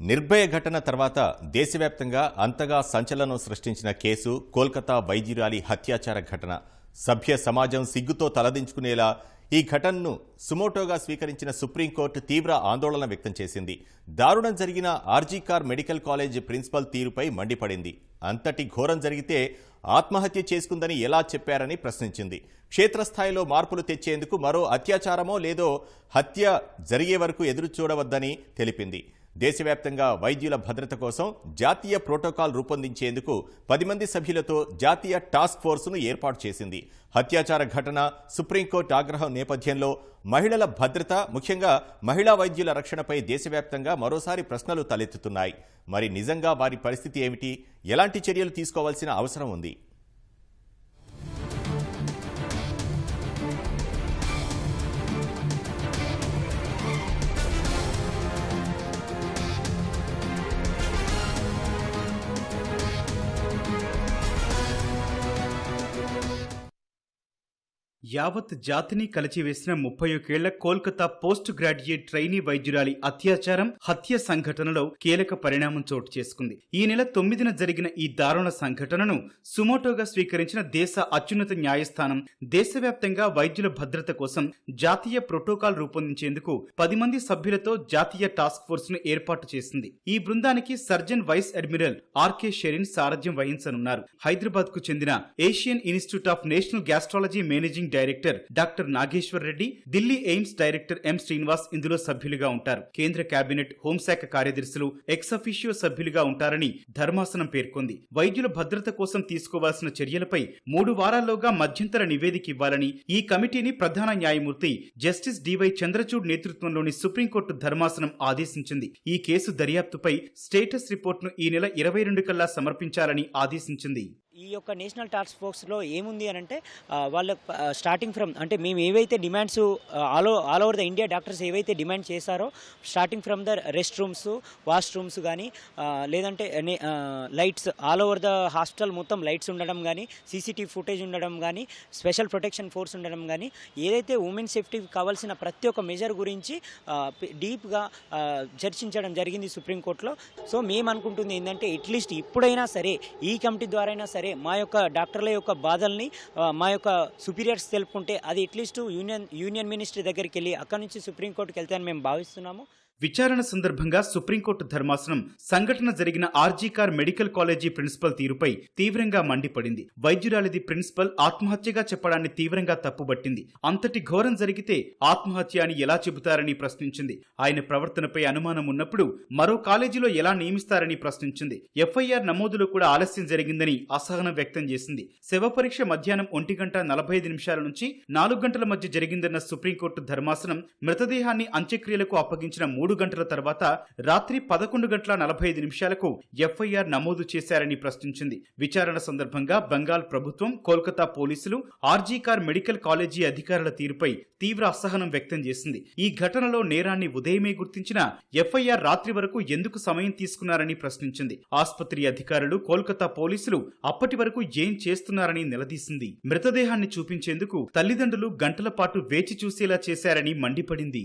నిర్భయ ఘటన తర్వాత దేశవ్యాప్తంగా అంతగా సంచలనం సృష్టించిన కేసు కోల్కతా వైద్యురాలి హత్యాచార ఘటన. సభ్య సమాజం సిగ్గుతో తలదించుకునేలా ఈ ఘటనను సుమోటోగా స్వీకరించిన సుప్రీంకోర్టు తీవ్ర ఆందోళన వ్యక్తం చేసింది. దారుణం జరిగిన ఆర్జీకార్ మెడికల్ కాలేజ్ ప్రిన్సిపల్ తీరుపై మండిపడింది. అంతటి ఘోరం జరిగితే ఆత్మహత్య చేసుకుందని ఎలా చెప్పారని ప్రశ్నించింది. క్షేత్రస్థాయిలో మార్పులు తెచ్చేందుకు మరో అత్యాచారమో లేదో హత్య జరిగే వరకు ఎదురు చూడవద్దని తెలిపింది. దేశవ్యాప్తంగా వైద్యుల భద్రత కోసం జాతీయ ప్రోటోకాల్ రూపొందించేందుకు పది మంది సభ్యులతో జాతీయ టాస్క్ ఫోర్సును ఏర్పాటు చేసింది. హత్యాచార ఘటన సుప్రీంకోర్టు ఆగ్రహం నేపథ్యంలో మహిళల భద్రత ముఖ్యంగా మహిళా వైద్యుల రక్షణపై దేశవ్యాప్తంగా మరోసారి ప్రశ్నలు తలెత్తుతున్నాయి. మరి నిజంగా వారి పరిస్థితి ఏమిటి? ఎలాంటి చర్యలు తీసుకోవాల్సిన అవసరం ఉంది? యావత్ జాతిని కలిచివేసిన ముప్పై ఒకేళ్ళ కోల్కతా పోస్ట్ గ్రాడ్యుయేట్ ట్రైనీ వైద్యురాలి అత్యాచారం హత్య సంఘటనలో కీలక పరిణామం చోటు చేసుకుంది. ఈ నెల తొమ్మిదిన జరిగిన ఈ దారుణ సంఘటనను సుమోటోగా స్వీకరించిన దేశ అత్యున్నత న్యాయస్థానం దేశవ్యాప్తంగా వైద్యుల భద్రత కోసం జాతీయ ప్రోటోకాల్ రూపొందించేందుకు పది మంది సభ్యులతో జాతీయ టాస్క్ ఫోర్స్ను ఏర్పాటు చేసింది. ఈ బృందానికి surgeon vice admiral R K Sarin సారథ్యం వహించనున్నారు. హైదరాబాద్కు చెందిన Asian institute of national gastrology managing director doctor Nageshwar Reddy Delhi AIIMS director M Srinivas ఇందులో సభ్యులుగా ఉంటారు. కేంద్ర కేబినెట్ హోంశాఖ కార్యదర్శులు ఎక్సఫిషియో సభ్యులుగా ఉంటారని ధర్మాసనం పేర్కొంది. వైద్యుల భద్రత కోసం తీసుకోవాల్సిన చర్యలపై మూడు వారాల్లోగా మధ్యంతర నివేదిక ఇవ్వాలని ఈ కమిటీని ప్రధాన న్యాయమూర్తి జస్టిస్ డివై చంద్రచూడ్ నేతృత్వంలోని సుప్రీంకోర్టు ధర్మాసనం ఆదేశించింది. ఈ కేసు దర్యాప్తుపై స్టేటస్ రిపోర్ట్ను ఈ నెల ఇరవై రెండు కల్లా సమర్పించాలని ఆదేశించింది. ఈ యొక్క నేషనల్ టాస్క్ ఫోర్స్లో ఏముంది అని అంటే వాళ్ళ స్టార్టింగ్ ఫ్రమ్ అంటే మేము ఏవైతే demands all all over the India doctors ఏవైతే డిమాండ్ చేశారో starting from the rest rooms wash rooms కానీ లేదంటే lights all over the hospital మొత్తం లైట్స్ ఉండడం కానీ సీసీటీవీ ఫుటేజ్ ఉండడం కానీ స్పెషల్ ప్రొటెక్షన్ ఫోర్స్ ఉండడం కానీ ఏదైతే ఉమెన్ సేఫ్టీకి కావాల్సిన ప్రతి ఒక్క మెజర్ గురించి డీప్గా చర్చించడం జరిగింది సుప్రీంకోర్టులో సో మేము అనుకుంటుంది ఏంటంటే అట్లీస్ట్ ఇప్పుడైనా సరే ఈ కమిటీ ద్వారా అయినా సరే మా యొక్క డాక్టర్ల యొక్క బాధల్ని మా యొక్క సుపీరియర్స్ తెలుపుకుంటే అది అట్లీస్ట్ యూనియన్ యూనియన్ మినిస్ట్రీ దగ్గరికి వెళ్ళి అక్కడి నుంచి సుప్రీంకోర్టుకి వెళ్తే అని మేము భావిస్తున్నాము. విచారణ సందర్భంగా సుప్రీంకోర్టు ధర్మాసనం సంఘటన జరిగిన ఆర్జీకార్ మెడికల్ కాలేజీ ప్రిన్సిపల్ తీరుపై తీవ్రంగా మండిపడింది. వైద్యురాలిది ప్రిన్సిపల్ ఆత్మహత్యగా చెప్పడాన్ని తీవ్రంగా తప్పుబట్టింది. అంతటి ఘోరం జరిగితే ఆత్మహత్య అని ఎలా చెబుతారని ప్రశ్నించింది. ఆయన ప్రవర్తనపై అనుమానం ఉన్నప్పుడు మరో కాలేజీలో ఎలా నియమిస్తారని ప్రశ్నించింది. ఎఫ్ఐఆర్ నమోదులో కూడా ఆలస్యం జరిగిందని అసహనం వ్యక్తం చేసింది. శవ పరీక్ష మధ్యాహ్నం ఒంటి గంట నలభై ఐదు నిమిషాల నుంచి నాలుగు గంటల మధ్య జరిగిందన్న సుప్రీంకోర్టు ధర్మాసనం మృతదేహాన్ని అంత్యక్రియలకు అప్పగించిన మూడు మూడు గంటల తర్వాత రాత్రి పదకొండు గంటల నలభై ఐదు నిమిషాలకు ఎఫ్ఐఆర్ నమోదు చేశారని ప్రశ్నించింది. విచారణ సందర్భంగా బెంగాల్ ప్రభుత్వం కోల్కతా పోలీసులు ఆర్జీకార్ మెడికల్ కాలేజీ అధికారుల తీరుపై తీవ్ర అసహనం వ్యక్తం చేసింది. ఈ ఘటనలో నేరాన్ని ఉదయమే గుర్తించిన ఎఫ్ఐఆర్ రాత్రి వరకు ఎందుకు సమయం తీసుకున్నారని ప్రశ్నించింది. ఆసుపత్రి అధికారులు కోల్కతా పోలీసులు అప్పటి వరకు ఏం చేస్తున్నారని నిలదీసింది. మృతదేహాన్ని చూపించేందుకు తల్లిదండ్రులు గంటల పాటు వేచి చూసేలా చేశారని మండిపడింది.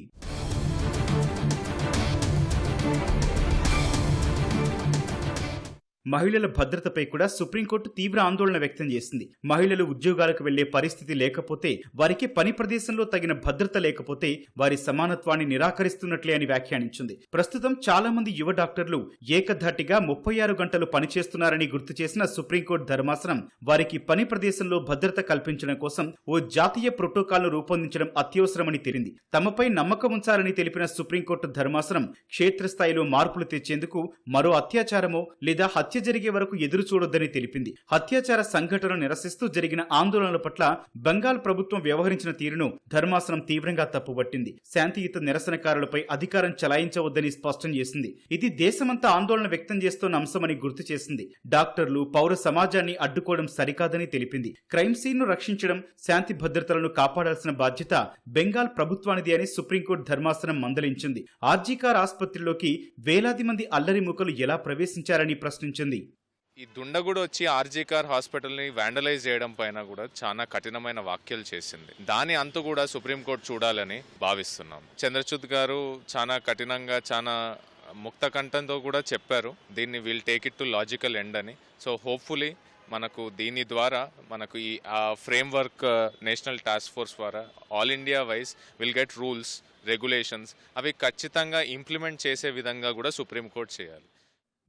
మహిళల భద్రతపై కూడా సుప్రీంకోర్టు తీవ్ర ఆందోళన వ్యక్తం చేసింది. మహిళలు ఉద్యోగాలకు వెళ్ళే పరిస్థితి లేకపోతే వారికి పని ప్రదేశంలో తగిన భద్రత లేకపోతే వారి సమానత్వాన్ని నిరాకరిస్తున్నట్లే అని వ్యాఖ్యానించింది. ప్రస్తుతం చాలా మంది యువ డాక్టర్లు ఏకధాటిగా ముప్పై ఆరు గంటలు పనిచేస్తున్నారని గుర్తు చేసిన సుప్రీంకోర్టు ధర్మాసనం వారికి పని ప్రదేశంలో భద్రత కల్పించడం కోసం ఓ జాతీయ ప్రోటోకాల్ను రూపొందించడం అత్యవసరమని తెలిపింది తమపై నమ్మకం ఉంచాలని తెలిపిన సుప్రీంకోర్టు ధర్మాసనం క్షేత్రస్థాయిలో మార్పులు తెచ్చేందుకు మరో అత్యాచారమో లేదా హత్య హత్య జరిగే వరకు ఎదురు చూడొద్దని తెలిపింది. హత్యాచార సంఘటనను నిరసిస్తూ జరిగిన ఆందోళనల పట్ల బెంగాల్ ప్రభుత్వం వ్యవహరించిన తీరును ధర్మాసనం తీవ్రంగా తప్పుపట్టింది. శాంతియుత నిరసనకారులపై అధికారం చలాయించవద్దని స్పష్టం చేసింది. ఇది దేశమంతా ఆందోళన వ్యక్తం చేస్తున్న అంశమని గుర్తు చేసింది. డాక్టర్లు పౌర సమాజాన్ని అడ్డుకోవడం సరికాదని తెలిపింది. క్రైమ్ సీన్ను రక్షించడం శాంతి భద్రతలను కాపాడాల్సిన బాధ్యత బెంగాల్ ప్రభుత్వానిది అని సుప్రీంకోర్టు ధర్మాసనం మందలించింది. ఆర్జీకార్ ఆసుపత్రిలోకి వేలాది మంది అల్లరి మూకలు ఎలా ప్రవేశించారని ప్రశ్నించింది. ఈ దుండగుడు వచ్చి ఆర్జీకార్ హాస్పిటల్ని వ్యాండలైజ్ చేయడం పైన కూడా చాలా కఠినమైన వ్యాఖ్యలు చేసింది. దాని అంతు కూడా సుప్రీంకోర్టు చూడాలని భావిస్తున్నాం. చంద్రచూత్ గారు చాలా కఠినంగా చాలా ముక్త కంఠంతో కూడా చెప్పారు. దీన్ని will take it to logical end అని. సో హోప్ఫుల్లీ మనకు దీని ద్వారా మనకు ఈ ఫ్రేమ్వర్క్ నేషనల్ టాస్క్ ఫోర్స్ ద్వారా all India wise will get rules regulations అవి ఖచ్చితంగా ఇంప్లిమెంట్ చేసే విధంగా కూడా సుప్రీంకోర్టు చేయాలి.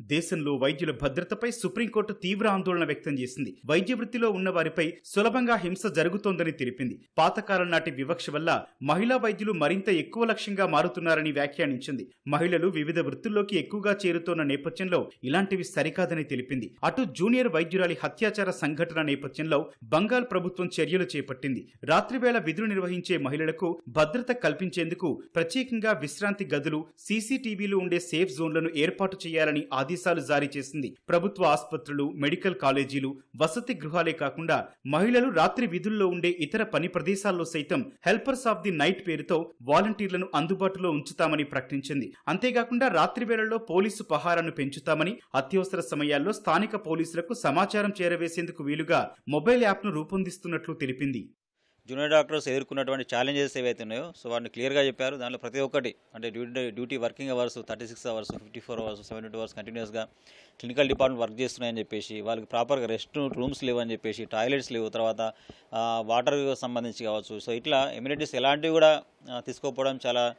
దేశంలో వైద్యుల భద్రతపై సుప్రీంకోర్టు తీవ్ర ఆందోళన వ్యక్తం చేసింది. వైద్య వృత్తిలో ఉన్న వారిపై సులభంగా హింస జరుగుతోందని తెలిపింది. పాతకాలం నాటి వివక్ష వల్ల మహిళా వైద్యులు మరింత ఎక్కువ లక్ష్యంగా మారుతున్నారని వ్యాఖ్యానించింది. మహిళలు వివిధ వృత్తుల్లోకి ఎక్కువగా చేరుతోన్న నేపథ్యంలో ఇలాంటివి సరికాదని తెలిపింది. అటు జూనియర్ వైద్యురాలి హత్యాచార సంఘటన నేపథ్యంలో బంగాల్ ప్రభుత్వం చర్యలు చేపట్టింది. రాత్రివేళ విధులు నిర్వహించే మహిళలకు భద్రత కల్పించేందుకు ప్రత్యేకంగా విశ్రాంతి గదులు సీసీటీవీలు ఉండే సేఫ్ జోన్లను ఏర్పాటు చేయాలని ఆదేశాలు జారీ చేసింది. ప్రభుత్వ ఆసుపత్రులు మెడికల్ కాలేజీలు వసతి గృహాలే కాకుండా మహిళలు రాత్రి విధుల్లో ఉండే ఇతర పని ప్రదేశాల్లో సైతం హెల్పర్స్ ఆఫ్ ది నైట్ పేరుతో వాలంటీర్లను అందుబాటులో ఉంచుతామని ప్రకటించింది. అంతేకాకుండా రాత్రి వేళల్లో పోలీసు పహారాను పెంచుతామని అత్యవసర సమయాల్లో స్థానిక పోలీసులకు సమాచారం చేరవేసేందుకు వీలుగా మొబైల్ యాప్ను రూపొందిస్తున్నట్లు తెలిపింది. జూనియర్ డాక్టర్స్ ఎదుర్కొన్నటువంటి ఛాలెంజెస్ ఏవైతే ఉన్నాయో సో వాటిని క్లియర్గా చెప్పారు. దాంట్లో ప్రతి ఒక్కటి అంటే duty duty working hours thirty six hours fifty four hours seventy two hours కంటిన్యూస్గా క్లినికల్ డిపార్ట్మెంట్ వర్క్ చేస్తున్నాయని చెప్పేసి వాళ్ళకి ప్రాపర్గా రెస్ట్ రూమ్స్ లేవు అని చెప్పేసి టాయిలెట్స్ లేవు తర్వాత వాటర్ సంబంధించి కావచ్చు. సో ఇట్లా ఎమ్యూనిటీస్ ఎలాంటివి కూడా తీసుకోకపోవడం చాలా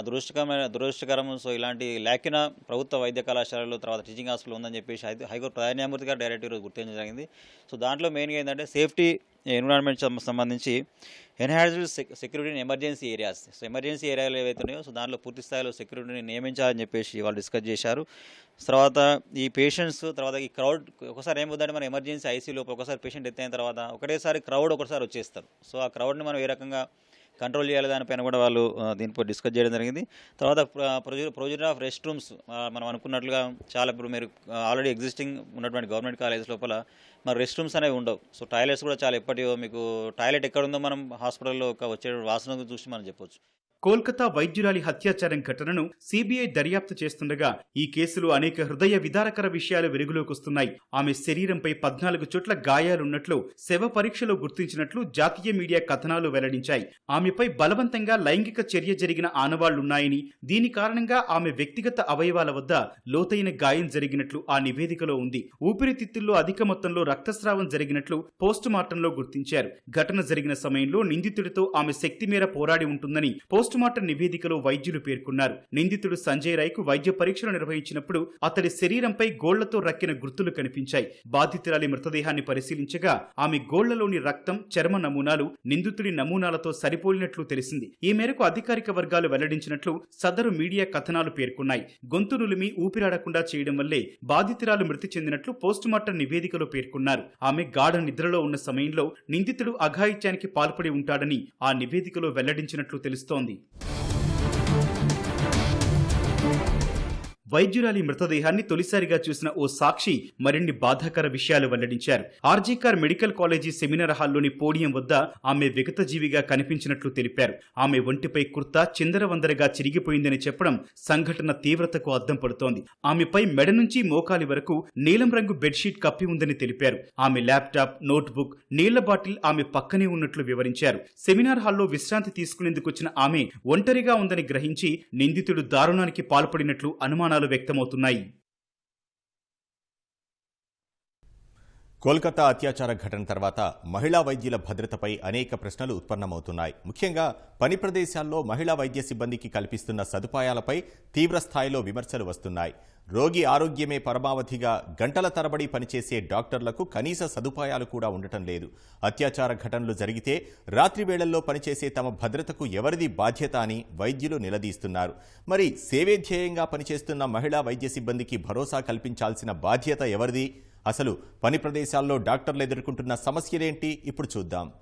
దురదృష్టకరమైన దురదృష్టకరం సో ఇలాంటి లేఖిన ప్రభుత్వ వైద్య కళాశాలలు తర్వాత టీచింగ్ హాస్పిటల్ ఉందని చెప్పేసి హై- హైకోర్టు ప్రధాన న్యాయమూర్తి గారు డైరెక్ట్ ఈరోజు గుర్తించడం జరిగింది. సో దాంట్లో మెయిన్గా ఏంటంటే సేఫ్టీ ఎన్విరాన్మెంట్ సంబంధించి enhanced security emergency areas so emergency ఏరియాలు ఏవైతే ఉన్నాయో సో దాంట్లో పూర్తి స్థాయిలో సెక్యూరిటీని నియమించాలని చెప్పేసి వాళ్ళు డిస్కస్ చేశారు. తర్వాత ఈ పేషెంట్స్ తర్వాత ఈ క్రౌడ్ ఒకసారి ఏమవుతుందంటే మన ఎమర్జెన్సీ ఐసీలో ఒకసారి పేషెంట్ ఎత్తైన తర్వాత ఒకటేసారి క్రౌడ్ ఒకసారి వచ్చేస్తారు. సో ఆ క్రౌడ్ని మనం ఏ రకంగా కంట్రోల్ చేయాలి దానిపైన కూడా వాళ్ళు దీనిపై డిస్కస్ చేయడం జరిగింది. తర్వాత ప్రొజీ ప్రొవిజన్ ఆఫ్ రెస్ట్ రూమ్స్ మనం అనుకున్నట్లుగా చాలా ఇప్పుడు మీరు ఆల్రెడీ ఎగ్జిస్టింగ్ ఉన్నటువంటి గవర్నమెంట్ కాలేజ్ లోపల మరి రెస్ట్ రూమ్స్ అనేవి ఉండవు. సో టాయిలెట్స్ కూడా చాలా ఎప్పటివో మీకు టాయిలెట్ ఎక్కడుందో మనం హాస్పిటల్లో ఒక వచ్చే వాసన చూసి మనం చెప్పొచ్చు. కోల్కతా వైద్యురాలి హత్యాచారం ఘటనను సిబిఐ దర్యాప్తు చేస్తుండగా ఈ కేసులో అనేక హృదయ విదారకర విషయాలు వెలుగులోకొస్తున్నాయి ఆమె శరీరంపై పద్నాలుగు చోట్ల గాయాలున్నట్లు శవ పరీక్షలో గుర్తించినట్లు జాతీయ మీడియా కథనాలు వెల్లడించాయి. ఆమెపై బలవంతంగా లైంగిక చర్య జరిగిన ఆనవాళ్ళున్నాయని దీని కారణంగా ఆమె వ్యక్తిగత అవయవాల వద్ద లోతైన గాయం జరిగినట్లు ఆ నివేదికలో ఉంది. ఊపిరితిత్తుల్లో అధిక మొత్తంలో రక్తస్రావం జరిగినట్లు పోస్టుమార్టంలో గుర్తించారు. ఘటన జరిగిన సమయంలో నిందితుడితో ఆమె శక్తి మేర పోరాడి ఉంటుందని పోస్టుమార్టం నివేదికలో వైద్యులు పేర్కొన్నారు. నిందితుడు సంజయ్ రాయ్కు వైద్య పరీక్షలు నిర్వహించినప్పుడు అతడి శరీరంపై గోళ్ళతో రక్కిన గుర్తులు కనిపించాయి. బాధితురాలి మృతదేహాన్ని పరిశీలించగా ఆమె గోళ్ళలోని రక్తం చర్మ నమూనాలు నిందితుడి నమూనాలతో సరిపోలినట్లు తెలిసింది. ఈ మేరకు అధికారిక వర్గాలు వెల్లడించినట్లు సదరు మీడియా కథనాలు పేర్కొన్నాయి. గొంతు నులిమి ఊపిరాడకుండా చేయడం వల్లే బాధితురాలు మృతి చెందినట్లు పోస్టుమార్టం నివేదికలో పేర్కొన్నారు. ఆమె గాఢ నిద్రలో ఉన్న సమయంలో నిందితుడు అఘాయిత్యానికి పాల్పడి ఉంటాడని ఆ నివేదికలో వెల్లడించినట్లు తెలుస్తోంది. వైద్యురాలి మృతదేహాన్ని తొలిసారిగా చూసిన ఓ సాక్షి మరిన్ని బాధాకర విషయాలు వెల్లడించారు. ఆర్జీకార్ మెడికల్ కాలేజీ సెమినార్ హాల్లోని పోడియం వద్ద ఆమె విగతజీవిగా కనిపించినట్లు తెలిపారు. ఆమె ఒంటిపై కుర్తా చిందరవందరగా చిరిగిపోయిందని చెప్పడం సంఘటన తీవ్రతకు అద్దం పడుతోంది. ఆమెపై మెడ నుంచి మోకాలి వరకు నీలం రంగు బెడ్షీట్ కప్పి ఉందని తెలిపారు. ఆమె ల్యాప్టాప్ నోట్బుక్ నీళ్ళ బాటిల్ ఆమె పక్కనే ఉన్నట్లు వివరించారు. సెమినార్ హాల్లో విశ్రాంతి తీసుకునేందుకు వచ్చిన ఆమె ఒంటరిగా ఉందని గ్రహించి నిందితుడు దారుణానికి పాల్పడినట్లు అనుమానాలు వ్యక్తమవుతున్నాయి. కోల్కతా అత్యాచార ఘటన తర్వాత మహిళా వైద్యుల భద్రతపై అనేక ప్రశ్నలు ఉత్పన్నమవుతున్నాయి. ముఖ్యంగా పని ప్రదేశాల్లో మహిళా వైద్య సిబ్బందికి కల్పిస్తున్న సదుపాయాలపై తీవ్ర స్థాయిలో విమర్శలు వస్తున్నాయి. రోగి ఆరోగ్యమే పరమావధిగా గంటల తరబడి పనిచేసే డాక్టర్లకు కనీస సదుపాయాలు కూడా ఉండటం లేదు. అత్యాచార ఘటనలు జరిగితే రాత్రి వేళల్లో పనిచేసే తమ భద్రతకు ఎవరిది బాధ్యత అని వైద్యులు నిలదీస్తున్నారు. మరి సేవే ధ్యేయంగా పనిచేస్తున్న మహిళా వైద్య సిబ్బందికి భరోసా కల్పించాల్సిన బాధ్యత ఎవరిది? అసలు పని ప్రదేశాల్లో డాక్టర్లు ఎదుర్కొంటున్న సమస్యలేంటి? ఇప్పుడు చూద్దాం.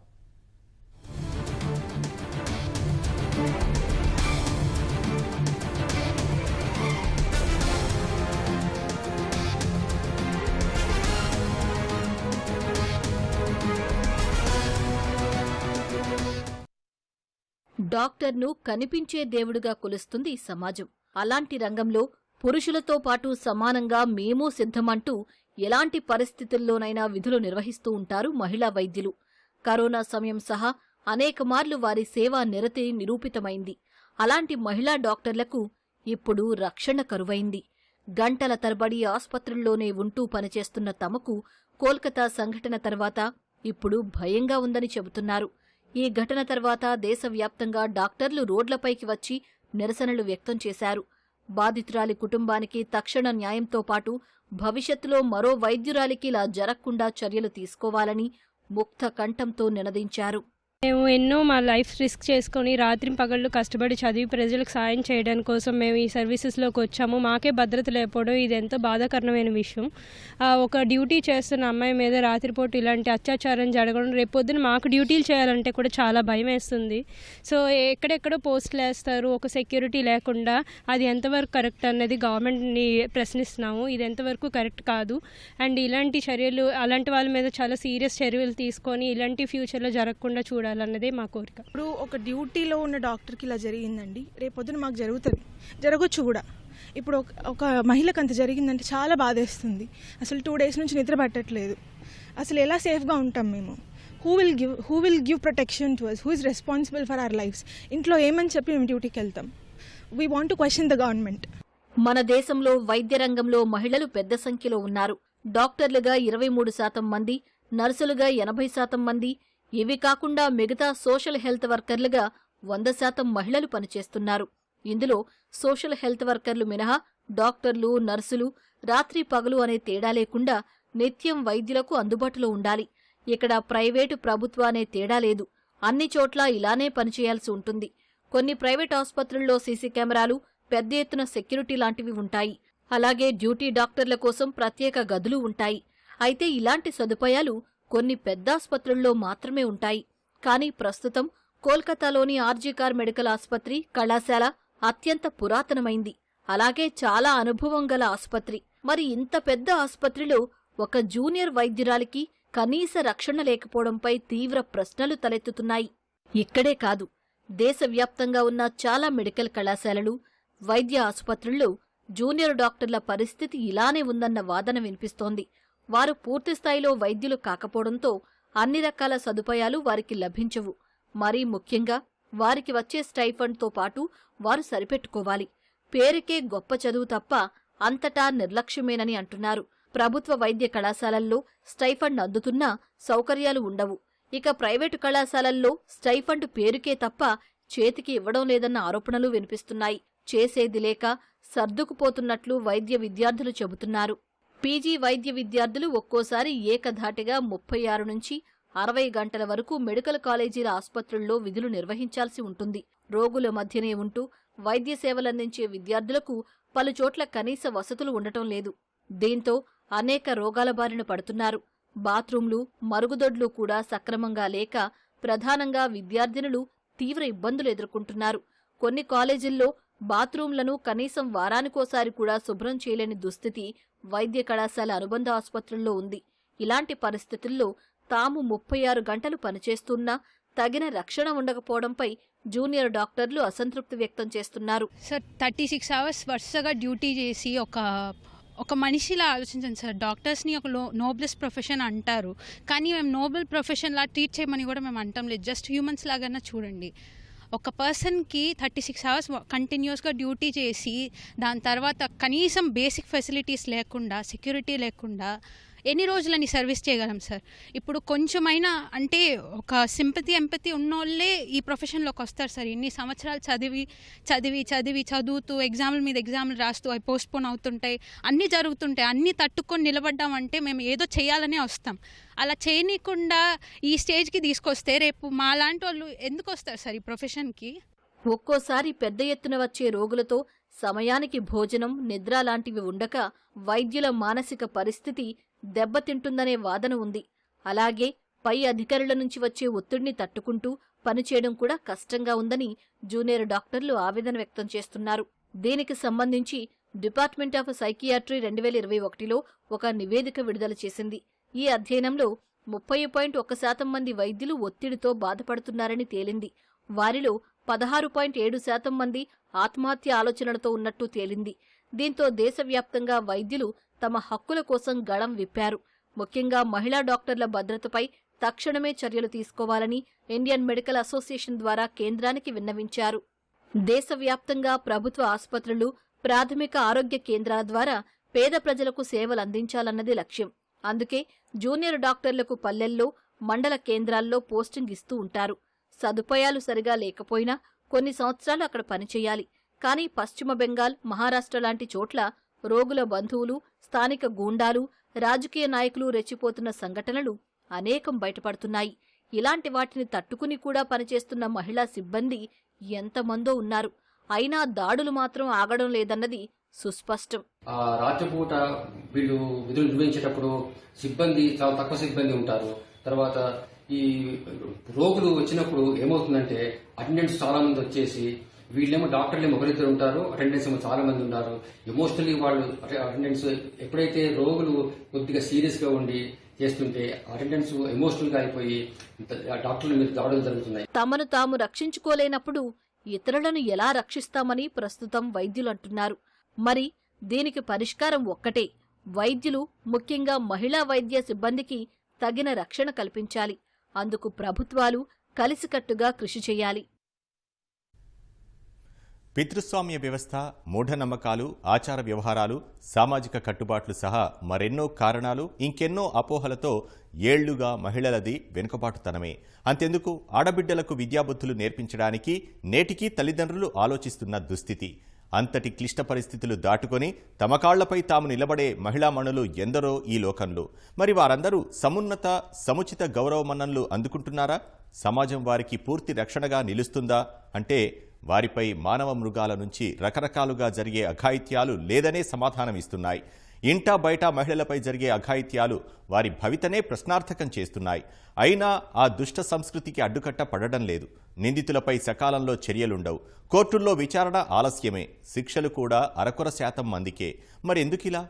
డాక్టర్ను కనిపించే దేవుడుగా కొలుస్తుంది ఈ సమాజం. అలాంటి రంగంలో పురుషులతో పాటు సమానంగా మేము సిద్ధమంటూ ఎలాంటి పరిస్థితుల్లోనైనా విధులు నిర్వహిస్తూ ఉంటారు మహిళా వైద్యులు. కరోనా సమయం సహా అనేక మార్లు వారి సేవా నిరతి నిరూపితమైంది. అలాంటి మహిళా డాక్టర్లకు ఇప్పుడు రక్షణ కరువైంది. గంటల తరబడి ఆస్పత్రుల్లోనే ఉంటూ పనిచేస్తున్న తమకు కోల్కతా సంఘటన తర్వాత ఇప్పుడు భయంగా ఉందని చెబుతున్నారు. ఈ ఘటన తర్వాత దేశవ్యాప్తంగా డాక్టర్లు రోడ్లపైకి వచ్చి నిరసనలు వ్యక్తం చేశారు. బాధితురాలి కుటుంబానికి తక్షణ న్యాయంతో పాటు భవిష్యత్తులో మరో వైద్యురాలికి ఇలా జరగకుండా చర్యలు తీసుకోవాలని ముక్త కంఠంతో నినదించారు. మేము ఎన్నో మా లైఫ్ రిస్క్ చేసుకొని రాత్రి పగళ్ళు కష్టపడి చదివి ప్రజలకు సాయం చేయడం కోసం మేము ఈ సర్వీసెస్లోకి వచ్చాము. మాకే భద్రత లేకపోవడం ఇది ఎంతో బాధాకరమైన విషయం. ఒక డ్యూటీ చేస్తున్న అమ్మాయి మీద రాత్రిపూట ఇలాంటి అత్యాచారం జరగడం రేపొద్దున మాకు డ్యూటీలు చేయాలంటే కూడా చాలా భయం వేస్తుంది. సో ఎక్కడెక్కడో పోస్టులు వేస్తారు ఒక సెక్యూరిటీ లేకుండా అది ఎంతవరకు కరెక్ట్ అన్నది గవర్నమెంట్ని ప్రశ్నిస్తున్నాము. ఇది ఎంతవరకు కరెక్ట్ కాదు. అండ్ ఇలాంటి చర్యలు అలాంటి వాళ్ళ మీద చాలా సీరియస్ చర్యలు తీసుకొని ఇలాంటి ఫ్యూచర్లో జరగకుండా చూడాలి. చూడాలన్నదే మా కోరిక. ఇప్పుడు ఒక డ్యూటీలో ఉన్న డాక్టర్కి ఇలా జరిగిందండి. రేపొద్దున మాకు జరుగుతుంది. జరగచ్చు కూడా. ఇప్పుడు ఒక ఒక మహిళకు అంత జరిగిందంటే చాలా బాధేస్తుంది. అసలు టూ డేస్ నుంచి నిద్ర పట్టట్లేదు. అసలు ఎలా సేఫ్గా ఉంటాం మేము? Who will give who will give protection to us who is responsible for our lifes ఇంట్లో ఏమని చెప్పి మేము డ్యూటీకి వెళ్తాం. We want to question the government మన దేశంలో వైద్య రంగంలో మహిళలు పెద్ద సంఖ్యలో ఉన్నారు. డాక్టర్లుగా ఇరవై మూడు శాతం మంది నర్సులుగా ఎనభై శాతం మంది ఇవి కాకుండా మిగతా సోషల్ హెల్త్ వర్కర్లుగా వంద శాతం మహిళలు పనిచేస్తున్నారు. ఇందులో సోషల్ హెల్త్ వర్కర్లు మినహా డాక్టర్లు నర్సులు రాత్రి పగలు అనే తేడా లేకుండా నిత్యం వైద్యులకు అందుబాటులో ఉండాలి. ఇక్కడ ప్రైవేటు ప్రభుత్వ అనే తేడా లేదు. అన్ని చోట్ల ఇలానే పనిచేయాల్సి ఉంటుంది. కొన్ని ప్రైవేట్ ఆసుపత్రుల్లో సీసీ కెమెరాలు పెద్ద ఎత్తున సెక్యూరిటీ లాంటివి ఉంటాయి. అలాగే డ్యూటీ డాక్టర్ల కోసం ప్రత్యేక గదులు ఉంటాయి. అయితే ఇలాంటి సదుపాయాలు కొన్ని పెద్ద ఆసుపత్రుల్లో మాత్రమే ఉంటాయి. కానీ ప్రస్తుతం కోల్కతాలోని ఆర్జీకార్ మెడికల్ ఆసుపత్రి కళాశాల అత్యంత పురాతనమైంది. అలాగే చాలా అనుభవం గల ఆసుపత్రి. మరి ఇంత పెద్ద ఆసుపత్రిలో ఒక జూనియర్ వైద్యురాలికి కనీస రక్షణ లేకపోవడంపై తీవ్ర ప్రశ్నలు తలెత్తుతున్నాయి. ఇక్కడే కాదు దేశవ్యాప్తంగా ఉన్న చాలా మెడికల్ కళాశాలలు వైద్య ఆసుపత్రుల్లో జూనియర్ డాక్టర్ల పరిస్థితి ఇలానే ఉందన్న వాదన వినిపిస్తోంది. వారు పూర్తిస్థాయిలో వైద్యులు కాకపోవడంతో అన్ని రకాల సదుపాయాలు వారికి లభించవు. మరీ ముఖ్యంగా వారికి వచ్చే స్టైఫండ్తో పాటు వారు సరిపెట్టుకోవాలి. పేరుకే గొప్ప చదువు తప్ప అంతటా నిర్లక్ష్యమేనని అంటున్నారు. ప్రభుత్వ వైద్య కళాశాలల్లో స్టైఫండ్ అందుతున్నా సౌకర్యాలు ఉండవు. ఇక ప్రైవేటు కళాశాలల్లో స్టైఫండ్ పేరుకే తప్ప చేతికి ఇవ్వడం లేదన్న ఆరోపణలు వినిపిస్తున్నాయి. చేసేది లేక సర్దుకుపోతున్నట్లు వైద్య విద్యార్థులు చెబుతున్నారు. పీజీ వైద్య విద్యార్థులు ఒక్కోసారి ఏకధాటిగా ముప్పై ఆరు నుంచి అరవై గంటల వరకు మెడికల్ కాలేజీల ఆసుపత్రుల్లో విధులు నిర్వహించాల్సి ఉంటుంది. రోగుల మధ్యనే ఉంటూ వైద్య సేవలందించే విద్యార్థులకు పలుచోట్ల కనీస వసతులు ఉండటం లేదు. దీంతో అనేక రోగాల బారిన పడుతున్నారు. బాత్రూంలు మరుగుదొడ్లు కూడా సక్రమంగా లేక ప్రధానంగా విద్యార్థినులు తీవ్ర ఇబ్బందులు ఎదుర్కొంటున్నారు. కొన్ని కాలేజీల్లో బాత్రూంలను కనీసం వారానికోసారి కూడా శుభ్రం చేయలేని దుస్థితి వైద్య కళాశాల అనుబంధ ఆసుపత్రుల్లో ఉంది. ఇలాంటి పరిస్థితుల్లో తాము ముప్పై ఆరు గంటలు పనిచేస్తున్నా తగిన రక్షణ ఉండకపోవడంపై జూనియర్ డాక్టర్లు అసంతృప్తి వ్యక్తం చేస్తున్నారు. సార్ థర్టీ సిక్స్ అవర్స్ వరుసగా డ్యూటీ చేసి ఒక ఒక మనిషిలా ఆలోచించండి సార్. డాక్టర్స్ని ఒక లో నోబెలెస్ట్ ప్రొఫెషన్ అంటారు. కానీ మేము నోబెల్ ప్రొఫెషన్లా ట్రీట్ చేయమని కూడా మేము అంటాం లేదు. జస్ట్ హ్యూమన్స్ లాగానే చూడండి. ఒక పర్సన్కి థర్టీ సిక్స్ అవర్స్ కంటిన్యూస్గా డ్యూటీ చేసి దాని తర్వాత కనీసం బేసిక్ ఫెసిలిటీస్ లేకుండా సెక్యూరిటీ లేకుండా ఎన్ని రోజులని సర్వీస్ చేయగలం సార్? ఇప్పుడు కొంచెమైనా అంటే ఒక సింపతి ఎంపతి ఉన్నోళ్ళే ఈ ప్రొఫెషన్లోకి వస్తారు సార్. ఇన్ని సంవత్సరాలు చదివి చదివి చదివి చదువుతూ ఎగ్జామ్ల మీద ఎగ్జామ్లు రాస్తూ అవి పోస్ట్పోన్ అవుతుంటాయి. అన్నీ జరుగుతుంటాయి. అన్నీ తట్టుకొని నిలబడ్డామంటే మేము ఏదో చేయాలనే వస్తాం. అలా చేయనీయకుండా ఈ స్టేజ్కి తీసుకొస్తే రేపు మా లాంటి వాళ్ళు ఎందుకు వస్తారు సార్ ఈ ప్రొఫెషన్కి? ఒక్కోసారి పెద్ద ఎత్తున వచ్చే రోగులతో సమయానికి భోజనం నిద్ర లాంటివి ఉండక వైద్యుల మానసిక పరిస్థితి దెబ్బతింటుందనే వాదన ఉంది. అలాగే పై అధికారుల నుంచి వచ్చే ఒత్తిడిని తట్టుకుంటూ పనిచేయడం కూడా కష్టంగా ఉందని జూనియర్ డాక్టర్లు ఆవేదన వ్యక్తం చేస్తున్నారు. దీనికి సంబంధించి డిపార్ట్మెంట్ ఆఫ్ సైకియాట్రీ రెండు వేల ఇరవై ఒకటిలో ఒక నివేదిక విడుదల చేసింది. ఈ అధ్యయనంలో ముప్పై పాయింట్ ఒక్క శాతం మంది వైద్యులు ఒత్తిడితో బాధపడుతున్నారని తేలింది. వారిలో పదహారు పాయింట్ ఏడు శాతం మంది ఆత్మహత్య ఆలోచనలతో ఉన్నట్టు తేలింది. దీంతో దేశవ్యాప్తంగా వైద్యులు తమ హక్కుల కోసం గళం విప్పారు. ముఖ్యంగా మహిళా డాక్టర్ల భద్రతపై తక్షణమే చర్యలు తీసుకోవాలని ఇండియన్ మెడికల్ అసోసియేషన్ ద్వారా కేంద్రానికి విన్నవించారు. దేశవ్యాప్తంగా ప్రభుత్వ ఆసుపత్రులు ప్రాథమిక ఆరోగ్య కేంద్రాల ద్వారా పేద ప్రజలకు సేవలు అందించాలన్నది లక్ష్యం. అందుకే జూనియర్ డాక్టర్లకు పల్లెల్లో మండల కేంద్రాల్లో పోస్టింగ్ ఇస్తూ ఉంటారు. సదుపాయాలు సరిగా లేకపోయినా కొన్ని సంవత్సరాలు అక్కడ పనిచేయాలి. కానీ పశ్చిమ బెంగాల్ మహారాష్ట్ర లాంటి చోట్ల రోగుల బంధువులు స్థానిక గూండాలు రాజకీయ నాయకులు రెచ్చిపోతున్న సంఘటనలు అనేకం బయటపడుతున్నాయి. ఇలాంటి వాటిని తట్టుకుని కూడా పనిచేస్తున్న మహిళా సిబ్బంది ఎంతమందో ఉన్నారు. అయినా దాడులు మాత్రం ఆగడం లేదన్నది సుస్పష్టం. రాత్రిపూట వీళ్ళు విధులు నిర్వహించేటప్పుడు సిబ్బంది చాలా తక్కువ సిబ్బంది ఉంటారు. తర్వాత ఈ రోగులు వచ్చినప్పుడు ఏమవుతుందంటే అటెండెన్స్ చాలా మంది వచ్చేసి వీళ్ళేమో డాక్టర్లు ఒకరిద్దరు ఉంటారు అటెండెన్స్ ఏమో చాలా మంది ఉంటారు ఎమోషనలీ వాళ్ళు అటెండెన్స్ ఎప్పుడైతే రోగులు కొద్దిగా సీరియస్గా ఉండి చేస్తుంటే అటెండెన్స్ ఎమోషనల్గా అయిపోయి డాక్టర్ల మీద దాడులు జరుగుతున్నాయి. తమను తాము రక్షించుకోలేనప్పుడు ఇతరులను ఎలా రక్షిస్తామని ప్రస్తుతం వైద్యులు అంటున్నారు. మరి దీనికి పరిష్కారం ఒక్కటే. వైద్యులు ముఖ్యంగా మహిళా వైద్య సిబ్బందికి తగిన రక్షణ కల్పించాలి. అందుకు ప్రభుత్వాలు కలిసికట్టుగా కృషి చేయాలి. పితృస్వామ్య వ్యవస్థ మూఢనమ్మకాలు ఆచార వ్యవహారాలు సామాజిక కట్టుబాట్లు సహా మరెన్నో కారణాలు ఇంకెన్నో అపోహలతో ఏళ్ళుగా మహిళలది వెనుకబాటుతనమే. అంతెందుకు? ఆడబిడ్డలకు విద్యాబుద్ధులు నేర్పించడానికి నేటికీ తల్లిదండ్రులు ఆలోచిస్తున్న దుస్థితి. అంతటి క్లిష్ట పరిస్థితులు దాటుకొని తమ కాళ్ళపై తాము నిలబడే మహిళామణులు ఎందరో ఈ లోకంలో. మరి వారందరూ సమున్నత సముచిత గౌరవమన్ననలు అందుకుంటున్నారా? సమాజం వారికి పూర్తి రక్షణగా నిలుస్తుందా? అంటే వారిపై మానవ మృగాల నుంచి రకరకాలుగా జరిగే అఘాయిత్యాలు లేదనే సమాధానం ఇస్తున్నాయి. ఇంటా బయట మహిళలపై జరిగే అఘాయిత్యాలు వారి భవితనే ప్రశ్నార్థకం చేస్తున్నాయి. అయినా ఆ దుష్ట సంస్కృతికి అడ్డుకట్ట పడడం లేదు. నిందితులపై సకాలంలో చర్యలుండవు. కోర్టుల్లో విచారణ ఆలస్యమే. శిక్షలు కూడా అరకొర శాతం మందికే. మరెందుకిలా?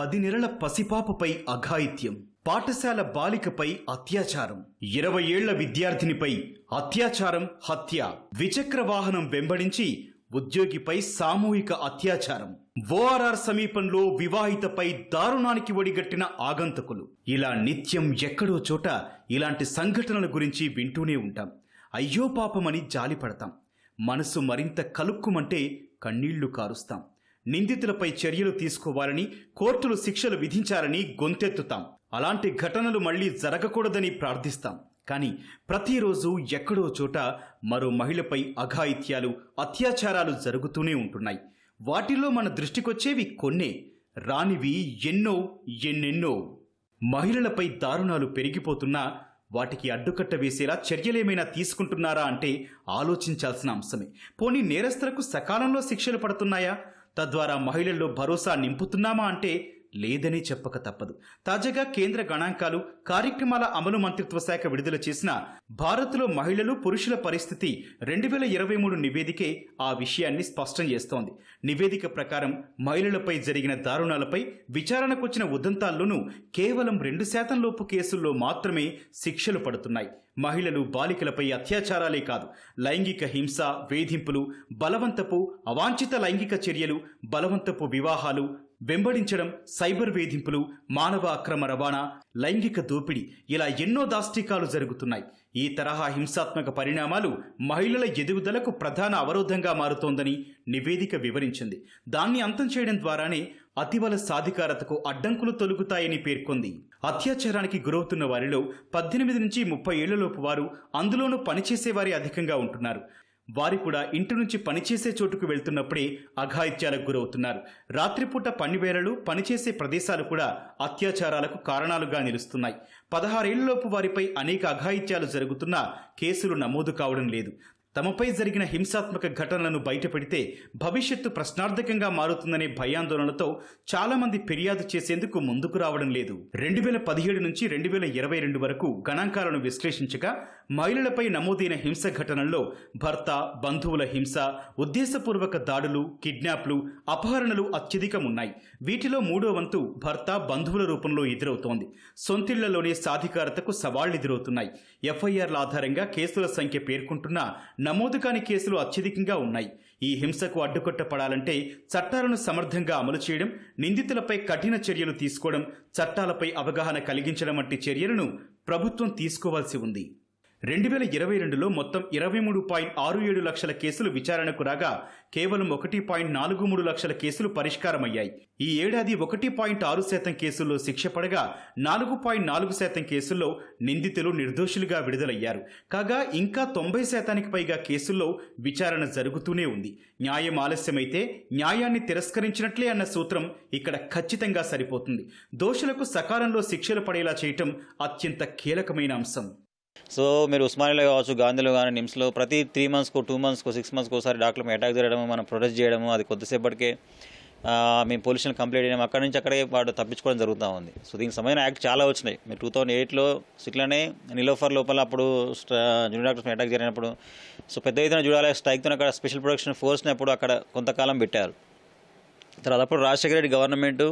పది నెలల పసిపాపపై అఘాయిత్యం పాఠశాల బాలికపై అత్యాచారం ఇరవై ఏళ్ళ విద్యార్థినిపై అత్యాచారం హత్య ద్విచక్ర వాహనం వెంబడించి ఉద్యోగిపై సామూహిక అత్యాచారం ఓఆర్ఆర్ సమీపంలో వివాహితపై దారుణానికి ఒడిగట్టిన ఆగంతకులు. ఇలా నిత్యం ఎక్కడో చోట ఇలాంటి సంఘటనల గురించి వింటూనే ఉంటాం. అయ్యో పాపమని జాలిపడతాం. మనసు మరింత కలుక్కుమంటే కన్నీళ్ళు కారుస్తాం. నిందితులపై చర్యలు తీసుకోవాలని కోర్టులు శిక్షలు విధించాలని గొంతెత్తుతాం. అలాంటి ఘటనలు మళ్ళీ జరగకూడదని ప్రార్థిస్తాం. కానీ ప్రతిరోజు ఎక్కడో చోట మరో మహిళపై అఘాయిత్యాలు అత్యాచారాలు జరుగుతూనే ఉంటున్నాయి. వాటిలో మన దృష్టికొచ్చేవి కొన్నే. రానివి ఎన్నో ఎన్నెన్నో. మహిళలపై దారుణాలు పెరిగిపోతున్నా వాటికి అడ్డుకట్ట వేసేలా చర్యలేమైనా తీసుకుంటున్నారా అంటే ఆలోచించాల్సిన అంశమే. పోనీ నేరస్తులకు సకాలంలో శిక్షలు పడుతున్నాయా? తద్వారా మహిళల్లో భరోసా నింపుతున్నామా అంటే లేదని చెప్పక తప్పదు. తాజాగా కేంద్ర గణాంకాలు కార్యక్రమాల అమలు మంత్రిత్వ శాఖ విడుదల చేసిన భారత్లో మహిళలు పురుషుల పరిస్థితి రెండు వేల ఇరవై మూడు నివేదికే ఆ విషయాన్ని స్పష్టం చేస్తోంది. నివేదిక ప్రకారం మహిళలపై జరిగిన దారుణాలపై విచారణకొచ్చిన ఉదంతాల్లోనూ కేవలం రెండు శాతం లోపు కేసుల్లో మాత్రమే శిక్షలు పడుతున్నాయి. మహిళలు బాలికలపై అత్యాచారాలే కాదు. లైంగిక హింస వేధింపులు బలవంతపు అవాంఛిత లైంగిక చర్యలు బలవంతపు వివాహాలు వెంబడించడం సైబర్ వేధింపులు మానవ అక్రమ రవాణా లైంగిక దోపిడీ ఇలా ఎన్నో దాష్టికాలు జరుగుతున్నాయి. ఈ తరహా హింసాత్మక పరిణామాలు మహిళల ఎదుగుదలకు ప్రధాన అవరోధంగా మారుతోందని నివేదిక వివరించింది. దాన్ని అంతం చేయడం ద్వారానే అతివల సాధికారతకు అడ్డంకులు తొలుగుతాయని పేర్కొంది. అత్యాచారానికి గురవుతున్న వారిలో పద్దెనిమిది నుంచి ముప్పై ఏళ్ళలోపు వారు అందులోనూ పనిచేసేవారే అధికంగా ఉంటున్నారు. వారు కూడా ఇంటి నుంచి పనిచేసే చోటుకు వెళ్తున్నప్పుడే అఘాయిత్యాలకు గురవుతున్నారు. రాత్రిపూట పనివేళలు పనిచేసే ప్రదేశాలు కూడా అత్యాచారాలకు కారణాలుగా నిలుస్తున్నాయి. పదహారేళ్ళలోపు వారిపై అనేక అఘాయిత్యాలు జరుగుతున్నా కేసులు నమోదు కావడం లేదు. తమపై జరిగిన హింసాత్మక ఘటనలను బయటపెడితే భవిష్యత్తు ప్రశ్నార్థకంగా మారుతుందనే భయాందోళనతో చాలామంది ఫిర్యాదు చేసేందుకు ముందుకు రావడం లేదు. రెండు వేల పదిహేడు నుంచి రెండు వేల ఇరవై రెండు వరకు గణాంకాలను విశ్లేషించగా మహిళలపై నమోదైన హింస ఘటనల్లో భర్త బంధువుల హింస ఉద్దేశపూర్వక దాడులు కిడ్నాప్లు అపహరణలు అత్యధికమున్నాయి. వీటిలో మూడో వంతు భర్త బంధువుల రూపంలో ఎదురవుతోంది. సొంతిళ్ళలోనే సాధికారతకు సవాళ్ళెదురవుతున్నాయి ఎఫ్ఐఆర్ల ఆధారంగా కేసుల సంఖ్య పేర్కొంటున్నా నమోదు కాని కేసులు అత్యధికంగా ఉన్నాయి. ఈ హింసకు అడ్డుకట్టపడాలంటే చట్టాలను సమర్థంగా అమలు చేయడం నిందితులపై కఠిన చర్యలు తీసుకోవడం చట్టాలపై అవగాహన కలిగించడం వంటి చర్యలను ప్రభుత్వం తీసుకోవాల్సి ఉంది. రెండు వేల ఇరవై రెండులో మొత్తం ఇరవై మూడు పాయింట్ ఆరు ఏడు లక్షల కేసులు విచారణకు రాగా కేవలం ఒకటి పాయింట్ నాలుగు మూడు లక్షల కేసులు పరిష్కారమయ్యాయి. ఈ ఏడాది ఒకటి పాయింట్ ఆరు శాతం కేసుల్లో శిక్ష పడగా నాలుగు పాయింట్ నాలుగు శాతం కేసుల్లో నిందితులు నిర్దోషులుగా విడుదలయ్యారు. కాగా ఇంకా తొంభై శాతానికి పైగా కేసుల్లో విచారణ జరుగుతూనే ఉంది. న్యాయం ఆలస్యమైతే న్యాయాన్ని తిరస్కరించినట్లే అన్న సూత్రం ఇక్కడ ఖచ్చితంగా సరిపోతుంది. దోషులకు సకాలంలో శిక్షలు పడేలా చేయటం అత్యంత కీలకమైన అంశం. సో మీరు ఉస్మానియాలో కావచ్చు గాంధీలో కానీ నిమ్స్లో ప్రతి త్రీ మంత్స్కో టూ మంత్స్కో సిక్స్ మంత్స్కి ఒకసారి డాక్టర్ మీద అటాక్ జరగడము మనం ప్రొటెస్ట్ చేయడము అది కొద్దిసేపటికే మేము పొల్యూషన్ కంప్లీట్ చేయడం అక్కడి నుంచి అక్కడే వాడు తప్పించుకోవడం జరుగుతూ ఉంది. సో దీనికి సంబంధించిన యాక్ట్ చాలా వచ్చినాయి. మీరు టూ థౌజండ్ ఎయిట్లో ఇట్లానే నిలోఫర్ లోపల అప్పుడు జూనియర్ డాక్టర్స్ అటాక్ జరిగినప్పుడు సో పెద్ద ఎత్తున చూడాలి స్ట్రైక్తో అక్కడ స్పెషల్ ప్రొడక్షన్ ఫోర్స్ని అప్పుడు అక్కడ కొంతకాలం పెట్టారు. తర్వాత అప్పుడు Rajasekhara Reddy government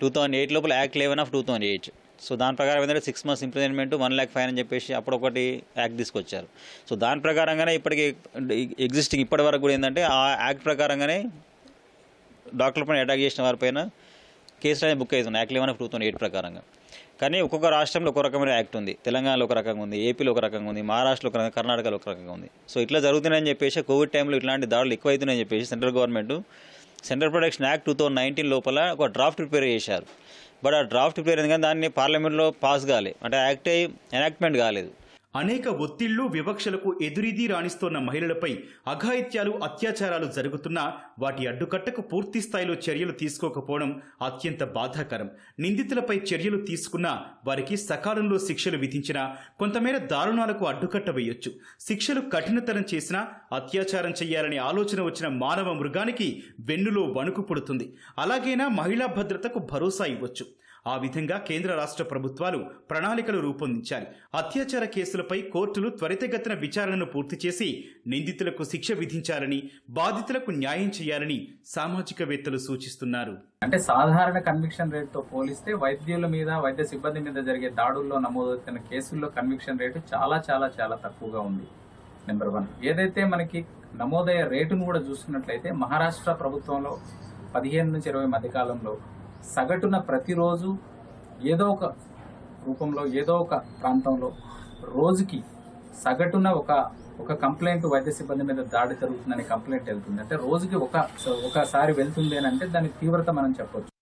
two thousand eight లోపల act eleven of two thousand eight. So దాని ప్రకారం ఏంటంటే six months implement one lakh fine అని చెప్పేసి అప్పుడు ఒకటి యాక్ట్ తీసుకొచ్చారు. సో దాని ప్రకారంగానే ఇప్పటికి ఎగ్జిస్టింగ్ ఇప్పటి వరకు కూడా ఏంటంటే ఆ యాక్ట్ ప్రకారంగానే డాక్టర్ పైన అటాక్ చేసిన వారిపైన కేసులు అనేది బుక్ అవుతుంది act eleven two thousand eight ప్రకారంగా. కానీ ఒక్కొక్క రాష్ట్రంలో ఒక రకమైన యాక్ట్ ఉంది. తెలంగాణలో ఒక రకంగా ఉంది. ఏపీలో ఒక రకంగా ఉంది. మహారాష్ట్రలో ఒక రకంగా కర్ణాటకలో ఒక రకంగా ఉంది. సో ఇట్లా జరుగుతున్నాయని చెప్పేసి కోవిడ్ టైంలో ఇట్లాంటి దాడులు ఎక్కువ అవుతున్నాయని చెప్పేసి central government central protection act two thousand nineteen లోపల ఒక డ్రాఫ్ట్ ప్రిపేర్ చేశారు. బట్ ఆ డ్రాఫ్ట్ ప్రిపేర్ అయింది కానీ దాన్ని పార్లమెంట్లో పాస్ కాలేదు అంటే యాక్ట్ అయ్యి ఎనాక్ట్మెంట్ కాలేదు. అనేక ఒత్తిళ్ళు వివక్షలకు ఎదురీది రాణిస్తోన్న మహిళలపై అఘాయిత్యాలు అత్యాచారాలు జరుగుతున్నా వాటి అడ్డుకట్టకు పూర్తి స్థాయిలో చర్యలు తీసుకోకపోవడం అత్యంత బాధాకరం. నిందితులపై చర్యలు తీసుకున్నా వారికి సకాలంలో శిక్షలు విధించినా కొంతమేర దారుణాలకు అడ్డుకట్ట వేయొచ్చు శిక్షలు కఠినతరం చేసినా అత్యాచారం చేయాలనే ఆలోచన వచ్చిన మానవ మృగానికి వెన్నులో వణుకు పుడుతుంది. అలాగైనా మహిళా భద్రతకు భరోసా ఇవ్వచ్చు. ఆ విధంగా కేంద్ర రాష్ట్ర ప్రభుత్వాలు ప్రణాళికలు రూపొందించాలి. అత్యాచార కేసులపై కోర్టులు త్వరితగతిన విచారణను పూర్తి చేసి నిందితులకు శిక్ష విధించాలని బాధితులకు న్యాయం చేయాలని సామాజికవేత్తలు సూచిస్తున్నారు. అంటే సాధారణ కన్విక్షన్ రేటుతో పోలిస్తే వైద్యుల మీద వైద్య సిబ్బంది మీద జరిగే దాడుల్లో నమోదవుతున్న కేసుల్లో కన్విక్షన్ రేటు చాలా చాలా చాలా తక్కువగా ఉంది. నెంబర్ వన్ ఏదైతే మనకి నమోదయ్యే రేటును కూడా చూసుకున్నట్లయితే మహారాష్ట్ర ప్రభుత్వంలో పదిహేను నుంచి ఇరవై మధ్యకాలంలో సగటున ప్రతిరోజు ఏదో ఒక రూపంలో ఏదో ఒక ప్రాంతంలో రోజుకి సగటున ఒక ఒక కంప్లైంట్ వైద్య సిబ్బంది మీద దాడి జరుగుతుందనే కంప్లైంట్ వెళ్తుంది. అంటే రోజుకి ఒక ఒకసారి వెళ్తుంది అని అంటే దాని తీవ్రత మనం చెప్పొచ్చు.